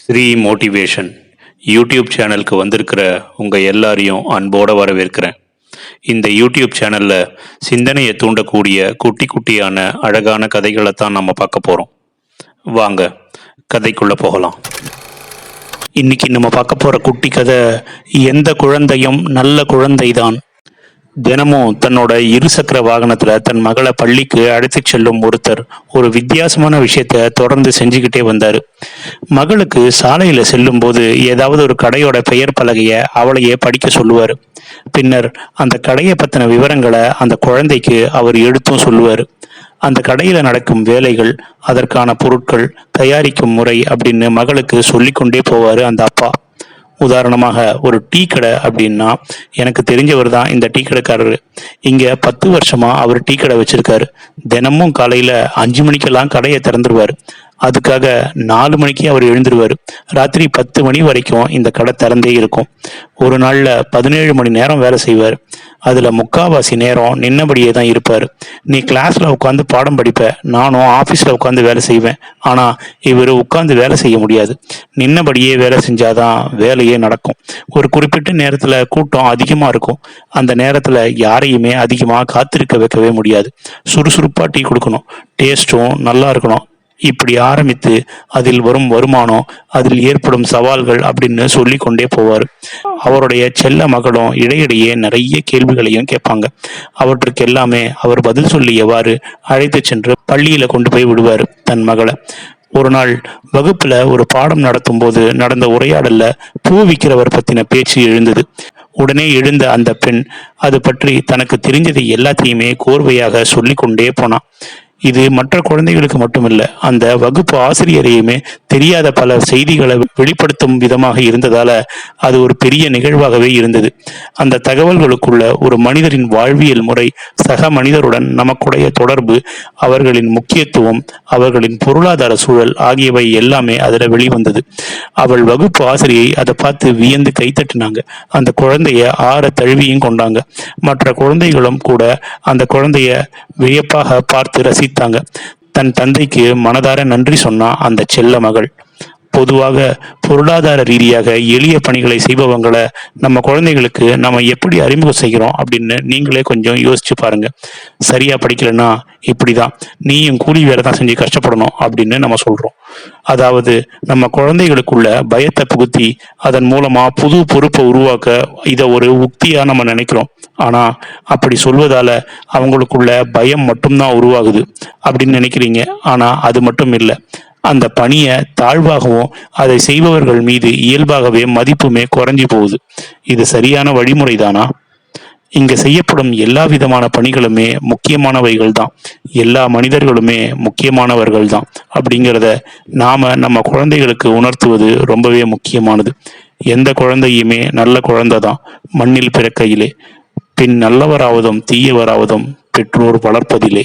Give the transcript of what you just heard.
Sri motivation YouTube சேனலுக்கு வந்திருக்கிற உங்கள் எல்லாரையும் அன்போடு வரவேற்கிறேன். இந்த யூடியூப் சேனலில் சிந்தனையை தூண்டக்கூடிய குட்டி குட்டியான அழகான கதைகளை தான் நம்ம பார்க்க போகிறோம் வாங்க கதைக்குள்ளே போகலாம். இன்னைக்கு நம்ம பார்க்க போகிற குட்டி கதை எந்த குழந்தையும் நல்ல குழந்தை தான் தினமும் தன்னோட இருசக்கர வாகனத்துல தன் மகளை பள்ளிக்கு அழைத்துச் செல்லும் ஒருத்தர் ஒரு வித்தியாசமான விஷயத்த தொடர்ந்து செஞ்சுக்கிட்டே வந்தாரு. மகளுக்கு சாலையில செல்லும் போது ஏதாவது ஒரு கடையோட பெயர் பலகைய அவளையே படிக்க சொல்லுவாரு. பின்னர் அந்த கடையை பத்தின விவரங்களை அந்த குழந்தைக்கு அவர் எடுத்தும் சொல்லுவாரு. அந்த கடையில நடக்கும் வேலைகள் அதற்கான பொருட்கள் தயாரிக்கும் முறை அப்படின்னு மகளுக்கு சொல்லிக்கொண்டே போவாரு அந்த அப்பா. உதாரணமாக ஒரு டீ கடை அப்படின்னா எனக்கு தெரிஞ்சவர் தான் இந்த டீ கடைக்காரர். இங்கே பத்து வருஷமாக அவர் டீ கடை வச்சிருக்காரு. தினமும் காலையில் அஞ்சு மணிக்கெல்லாம் கடையை திறந்துருவார். அதுக்காக நாலு மணிக்கு அவர் எழுந்துருவார். ராத்திரி பத்து மணி வரைக்கும் இந்த கடை திறந்தே இருக்கும். ஒரு நாளில் பதினேழு மணி நேரம் வேலை செய்வார். அதில் முக்காவாசி நேரம் நின்னபடியே தான் இருப்பார். நீ கிளாஸில் உட்காந்து பாடம் படிப்ப நானும் ஆஃபீஸில் உட்காந்து வேலை செய்வேன். ஆனால் இவர் உட்காந்து வேலை செய்ய முடியாது. நின்னபடியே வேலை செஞ்சாதான் வேலையே நடக்கும். ஒரு குறிப்பிட்ட நேரத்தில் கூட்டம் அதிகமாக இருக்கும். அந்த நேரத்தில் யாரையுமே அதிகமாக காத்திருக்க வைக்கவே முடியாது. சுறுசுறுப்பாக டீ கொடுக்கணும். டேஸ்ட்டும் நல்லா இருக்கணும். இப்படி ஆரம்பித்து அதில் வரும் வருமானம் அதில் ஏற்படும் சவால்கள் அப்படின்னு சொல்லி கொண்டே போவார். அவருடைய செல்ல மகளும் இடையிடையே நிறைய கேள்விகளையும் கேட்பாங்க. அவற்றுக்கு எல்லாமே அவர் பதில் சொல்லியவாறு அழைத்து சென்று பள்ளியில கொண்டு போய் விடுவார் தன் மகளை. ஒரு நாள் வகுப்புல ஒரு பாடம் நடத்தும் போது நடந்த உரையாடல்ல பூ விற்கிறவர் பத்தின பேச்சு எழுந்தது. உடனே எழுந்த அந்த பெண் அது பற்றி தனக்கு தெரிஞ்சதை எல்லாத்தையுமே கோர்வையாக சொல்லிக்கொண்டே போனான் இது மற்ற குழந்தைகளுக்கு மட்டுமல்ல அந்த வகுப்பு ஆசிரியரையுமே தெரியாத பல செய்திகளை வெளிப்படுத்தும் விதமாக இருந்ததால அது ஒரு பெரிய நிகழ்வாகவே இருந்தது. அந்த தகவல்களுக்குள்ள ஒரு மனிதரின் வாழ்வியல் முறை சக மனிதருடன் நமக்குடைய தொடர்பு அவர்களின் முக்கியத்துவம் அவர்களின் பொருளாதார சூழல் ஆகியவை எல்லாமே அதுல வெளிவந்தது. அவள் வகுப்பு ஆசிரியை அதை பார்த்து வியந்து கைத்தட்டினாங்க அந்த குழந்தைய ஆற தழுவியும் கொண்டாங்க. மற்ற குழந்தைகளும் கூட அந்த குழந்தைய வியப்பாக பார்த்து ரசித்தாங்க தன் தந்தைக்கு மனதார நன்றி சொன்னா அந்த செல்ல மகள். பொதுவாக பொருளாதார ரீதியாக எளிய பணிகளை செய்பவங்களை நம்ம குழந்தைகளுக்கு நம்ம எப்படி அறிமுகம் செய்கிறோம் அப்படின்னு நீங்களே கொஞ்சம் யோசிச்சு பாருங்க. சரியா படிக்கலைன்னா இப்படிதான். நீயும் கூலி வேலை தான் செஞ்சு கஷ்டப்படணும் அப்படின்னு நம்ம சொல்றோம். அதாவது நம்ம குழந்தைகளுக்குள்ள பயத்தை புகுத்தி அதன் மூலமா புது பொறுப்பை உருவாக்க இதை ஒரு உக்தியா நம்ம நினைக்கிறோம். ஆனா அப்படி சொல்வதால அவங்களுக்குள்ள பயம் மட்டும்தான் உருவாகுது அப்படின்னு நினைக்கிறீங்க. ஆனா அது மட்டும் இல்லை. அந்த பணியை தாழ்வாகவும் அதை செய்பவர்கள் மீது இயல்பாகவே மதிப்புமே குறைஞ்சி போகுது. இது சரியான வழிமுறை தானா இங்க செய்யப்படும் எல்லா விதமான பணிகளுமே முக்கியமானவைகள் தான். எல்லா மனிதர்களுமே முக்கியமானவர்கள் தான். அப்படிங்கிறத நாம நம்ம குழந்தைகளுக்கு உணர்த்துவது ரொம்பவே முக்கியமானது. எந்த குழந்தையுமே நல்ல குழந்தை தான் மண்ணில் பிறக்கையிலே. பின் நல்லவராவதும் தீயவராவதும் பெற்றோர் வளர்ப்பதிலே.